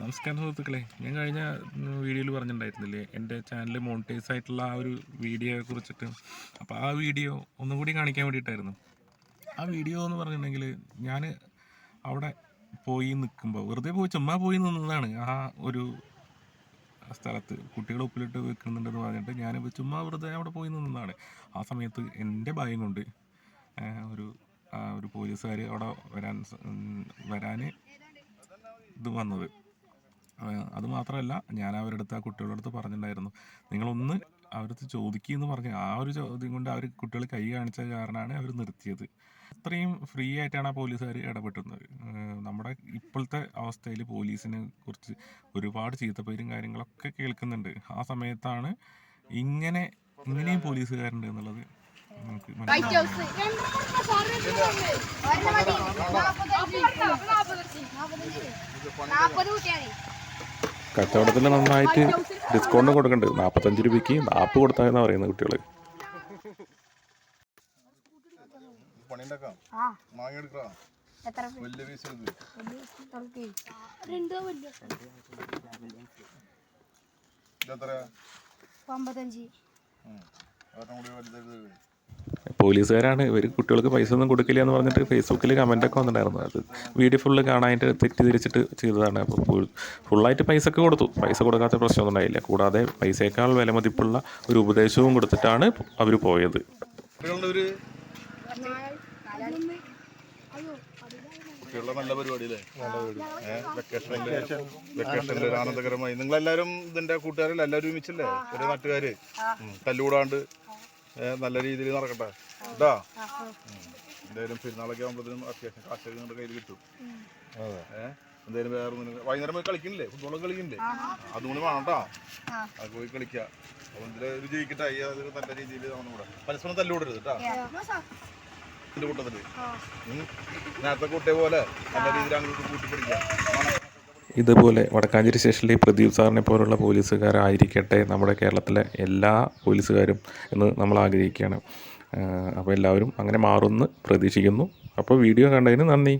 നമസ്കാരം സുഹൃത്തുക്കളെ. ഞാൻ കഴിഞ്ഞ വീഡിയോയിൽ പറഞ്ഞിട്ടുണ്ടായിരുന്നില്ലേ? എന്റെ ചാനൽ മോണിറ്റൈസ് ആയിട്ടുള്ള ആ ഒരു വീഡിയോയെ കുറിച്ചിട്ട്. അപ്പോൾ ആ വീഡിയോ ഒന്നും കൂടി കാണിക്കാൻ വേണ്ടിയിട്ടായിരുന്നു. ആ വീഡിയോ എന്ന് പറഞ്ഞിട്ടുണ്ടെങ്കിൽ ഞാൻ അവിടെ പോയി നിൽക്കുമ്പോൾ വെറുതെ പോയി ചുമ്മാ പോയി നിന്നതാണ് ആ ഒരു സ്ഥലത്ത്. കുട്ടികളെ ഉപ്പിലിട്ട് വെക്കുന്നുണ്ടെന്ന് പറഞ്ഞിട്ട് ഞാൻ ചുമ്മാ വെറുതെ അവിടെ പോയി നിന്നതാണ്. ആ സമയത്ത് എന്റെ ഭയം കൊണ്ട് ഒരു ഒരു പോലീസുകാർ അവിടെ വരാൻ വരാൻ ഇത് വന്നത്. ആ, അത് മാത്രമല്ല ഞാൻ അവരുടെ അടുത്ത് ആ കുട്ടികളുടെ അടുത്ത് പറഞ്ഞിട്ടുണ്ടായിരുന്നു. നിങ്ങളൊന്ന് അവരടുത്ത് ചോദിക്കുമെന്ന് പറഞ്ഞു ആ ഒരു ചോദ്യം കൊണ്ട് അവർ കുട്ടികൾ കൈ കാണിച്ച കാരണമാണ് അവർ നിർത്തിയത്. അത്രയും ഫ്രീ ആയിട്ടാണ് ആ പോലീസുകാർ ഇടപെട്ടുന്നത് നമ്മുടെ ഇപ്പോഴത്തെ അവസ്ഥയിൽ പോലീസിനെ കുറിച്ച് ഒരുപാട് ചീത്തപ്പേരും കാര്യങ്ങളൊക്കെ കേൾക്കുന്നുണ്ട്. ആ സമയത്താണ് ഇങ്ങനെ ഇങ്ങനെയും പോലീസുകാരുണ്ട് എന്നുള്ളത് നമുക്ക് കുട്ടിയാണ് കച്ചവടത്തിൽ നന്നായിട്ട് ഡിസ്കൗണ്ട് കൊടുക്കുന്നുണ്ട് നാൽപ്പത്തഞ്ച് രൂപയ്ക്ക് നാൽപ്പ് കൊടുത്താന്നാണ് പറയുന്നത് കുട്ടികൾ പണിയുണ്ടാക്കാം? പോലീസുകാരാണ്. ഇവർ കുട്ടികൾക്ക് പൈസ ഒന്നും കൊടുക്കില്ല എന്ന് പറഞ്ഞിട്ട് ഫേസ്ബുക്കിൽ കമന്റൊക്കെ വന്നിട്ടുണ്ടായിരുന്നു. അത് വീഡിയോ ഫുള്ള് കാണാനായിട്ട് തെറ്റിദ്ധരിച്ചിട്ട് ചെയ്തതാണ്. അപ്പോൾ ഫുൾ ഫുള്ളായിട്ട് പൈസ ഒക്കെ കൊടുത്തു. പൈസ കൊടുക്കാത്ത പ്രശ്നമൊന്നും ഉണ്ടായില്ല. കൂടാതെ പൈസയേക്കാൾ വിലമതിപ്പുള്ള ഒരു ഉപദേശവും കൊടുത്തിട്ടാണ് അവർ പോയത്. നല്ല പരിപാടി. അല്ലേ വെക്കേഷനിൽ വെക്കേഷനിൽ ഒരു ആനന്ദകരമായി. നിങ്ങളെല്ലാവരും ഇതിന്റെ കൂട്ടുകാരിൽ എല്ലാവരും ഒരുമിച്ചല്ലേ? ഒരു നാട്ടുകാര്. തല്ലുകൂടാണ്ട് നല്ല രീതിയിൽ നടക്കട്ടെ. കേട്ടോ എന്തായാലും പെരുന്നാളൊക്കെ ആകുമ്പോഴത്തേനും അത്യാവശ്യം കാശൊക്കെ നിങ്ങളുടെ കയ്യിൽ കിട്ടും. ഏഹ് എന്തായാലും വേറെ വൈകുന്നേരം പോയി കളിക്കണില്ലേ? ഫുട്ബോളൊക്കെ കളിക്കണില്ലേ? അതുകൊണ്ട് വേണം കേട്ടോ അത് പോയി കളിക്കുക അപ്പൊ ഇതിൽ വിജയിക്കട്ടെ അത് നല്ല രീതിയിൽ നമ്മുടെ പരസ്പരം തല്ലുകൂടരുത് കേട്ടോ എന്റെ കൂട്ടത്തിൽ. നേരത്തെ കൂട്ടിയ പോലെ നല്ല രീതിയിൽ അങ്ങോട്ട് കൂട്ടി ഇതുപോലെ വടക്കാഞ്ചേരി സ്റ്റേഷനിലെ പ്രദീപ് സാറിനെ പോലുള്ള പോലീസുകാരായിരിക്കട്ടെ നമ്മുടെ കേരളത്തിലെ എല്ലാ പോലീസുകാരും എന്ന് നമ്മൾ ആഗ്രഹിക്കുകയാണ്. അപ്പോൾ എല്ലാവരും അങ്ങനെ മാറുമെന്ന് പ്രതീക്ഷിക്കുന്നു. അപ്പോൾ വീഡിയോ കണ്ടതിന് നന്ദി.